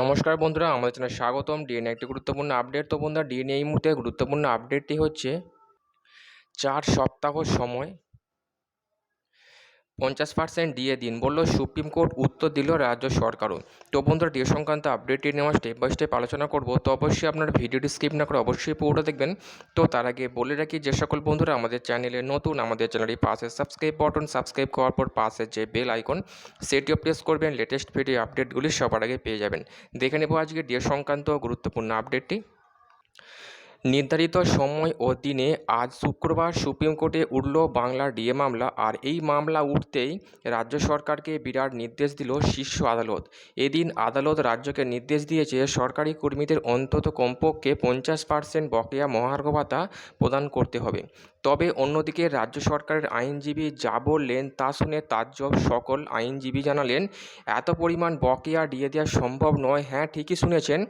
নমস্কার বন্ধুরা, আমাদের চ্যানেল স্বাগতম। ডিএনএ একটি গুরুত্বপূর্ণ আপডেট। তো বন্ধুরা ডিএনএ এই মুহূর্তে গুরুত্বপূর্ণ আপডেটটি হচ্ছে, চার সপ্তাহ সময় পঞ্চাশ পার্সেন্ট দিয়ে দিন বলল সুপ্রিম কোর্ট উত্তর দিল রাজ্য সরকারও। তো বন্ধুরা ডিএ সংক্রান্ত আপডেটটি নেওয়া স্টেপ বাই স্টেপ আলোচনা করব। তো অবশ্যই আপনার ভিডিওটি স্কিপ না করে অবশ্যই পুরোটা দেখবেন। তো তার আগে বলে রাখি, যে সকল বন্ধুরা আমাদের চ্যানেলে নতুন, আমাদের চ্যানেলটি পাশে সাবস্ক্রাইব বাটন সাবস্ক্রাইব করার পর পাশে যে বেল আইকন সেটিও প্রেস করবেন। লেটেস্ট ভিডিও আপডেটগুলি সবার আগে পেয়ে যাবেন। দেখে নেব আজকে ডিএ সংক্রান্ত গুরুত্বপূর্ণ আপডেটটি নির্ধারিত সময় ও দিনে আজ শুক্রবার সুপ্রিম কোর্টে উঠল বাংলার ডিএ মামলা আর এই মামলা উঠতেই রাজ্য সরকারকে বিরাট নির্দেশ দিল শীর্ষ আদালত। এদিন আদালত রাজ্যকে নির্দেশ দিয়েছে সরকারি কর্মীদের অন্তত কমপক্ষে পঞ্চাশ পার্সেন্ট বকেয়া মহার্ঘ ভাতা প্রদান করতে হবে। তবে অন্যদিকে রাজ্য সরকারের আইনজীবী যা বললেন তা শুনে তাজ্জব সকল আইনজীবী জানালেন, এত পরিমাণ বকেয়া দিয়ে দেওয়া সম্ভব নয়। হ্যাঁ ঠিকই শুনেছেন।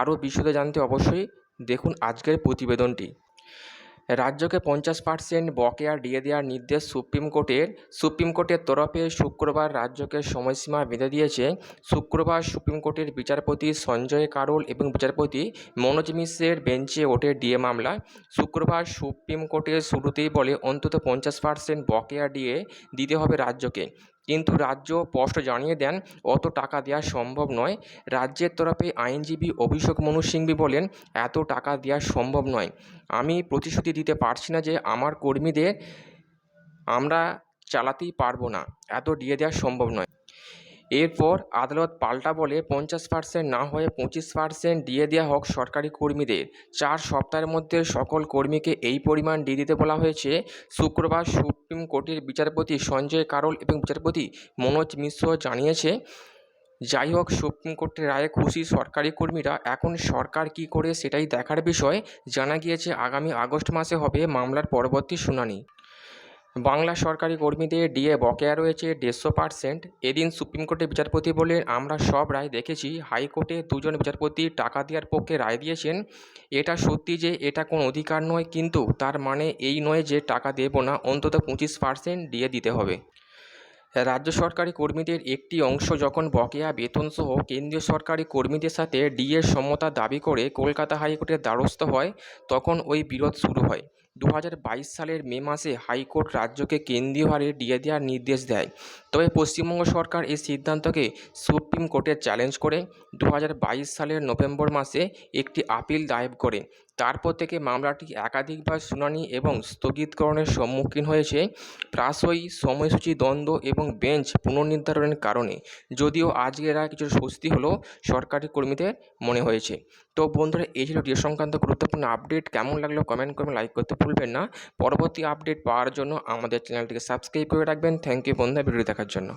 আরও বিশদে জানতে অবশ্যই দেখুন আজকের প্রতিবেদনটি। রাজ্যকে পঞ্চাশ পার্সেন্ট বকেয়া দিয়ে দেওয়ার নির্দেশ সুপ্রিম কোর্টের। সুপ্রিম কোর্টের তরফে শুক্রবার রাজ্যকে সময়সীমা বেঁধে দিয়েছে। শুক্রবার সুপ্রিম কোর্টের বিচারপতি সঞ্জয় কারোল এবং বিচারপতি মনোজ মিশ্রের বেঞ্চে ওঠে ডিএ মামলা। শুক্রবার সুপ্রিম কোর্টের শুরুতেই বলে, অন্তত পঞ্চাশ পার্সেন্ট বকেয়া দিয়ে দিতে হবে রাজ্যকে। কিন্তু রাজ্য স্পষ্ট জানিয়ে দেন, অত টাকা দেওয়া সম্ভব নয়। রাজ্যের তরফে আইনজীবী অভিষেক মনু সিংভি বলেন, এত টাকা দেওয়া সম্ভব নয়। আমি প্রতিশ্রুতি দিতে পারছি না যে আমার কর্মীদের আমরা চালাতেই পারব না। এত দিয়ে দেওয়া সম্ভব নয়। এরপর আদালত পাল্টা বলে পঞ্চাশ পার্সেন্ট না হয়ে পঁচিশ পার্সেন্ট দিয়ে দেওয়া হোক সরকারি কর্মীদের। চার সপ্তাহের মধ্যে সকল কর্মীকে এই পরিমাণ দিয়ে দিতে বলা হয়েছে। শুক্রবার সুপ্রিম কোর্টের বিচারপতি সঞ্জয় কারোল এবং বিচারপতি মনোজ মিশ্র জানিয়েছে, যাই হোক, সুপ্রিম কোর্টের রায়ে খুশি সরকারি কর্মীরা। এখন সরকার কি করে সেটাই দেখার বিষয়। জানা গিয়েছে, আগামী আগস্ট মাসে হবে মামলার পরবর্তী শুনানি। বাংলা সরকারি কর্মীদের ডিএ বকেয়া রয়েছে দেড়শো পার্সেন্ট। এদিন সুপ্রিম কোর্টের বিচারপতি বলেন, আমরা সব রায় দেখেছি। হাইকোর্টে দুজন বিচারপতি টাকা দেওয়ার পক্ষে রায় দিয়েছেন। এটা সত্যি যে এটা কোনো অধিকার নয়, কিন্তু তার মানে এই নয় যে টাকা দেব না, অন্তত পঁচিশ পার্সেন্ট দিয়ে দিতে হবে। রাজ্য সরকারি কর্মীদের একটি অংশ যখন বকেয়া বেতনসহ কেন্দ্রীয় সরকারি কর্মীদের সাথে ডিএর সমতা দাবি করে কলকাতা হাইকোর্টের দ্বারস্থ হয়, তখন ওই বিরোধ শুরু হয়। দু হাজার বাইশ সালের মে মাসে হাইকোর্ট রাজ্যকে কেন্দ্রীয় হারে ডিএ দেওয়ার নির্দেশ দেয়। তবে পশ্চিমবঙ্গ সরকার এই সিদ্ধান্তকে সুপ্রিম কোর্টে চ্যালেঞ্জ করে দু হাজার বাইশ সালের নভেম্বর মাসে একটি আপিল দায়ের করে। তারপর থেকে মামলাটি একাধিকবার শুনানি এবং স্থগিতকরণের সম্মুখীন হয়েছে। প্রায়শই সময়সূচি, দ্বন্দ্ব এবং বেঞ্চ পুনর্নির্ধারণের কারণে। যদিও আজকে এরা কিছু স্বস্তি হলো সরকারি কর্মীদের মনে হয়েছে। তো বন্ধুরা, এই ছিল ডিএ সংক্রান্ত গুরুত্বপূর্ণ আপডেট। কেমন লাগল কমেন্ট করবেন লাইক করতে ভুলবেন না। পরবর্তী আপডেট পাওয়ার জন্য আমাদের চ্যানেলটিকে সাবস্ক্রাইব করে রাখবেন। থ্যাংক ইউ বন্ধুরা ভিডিও দেখার জন্য।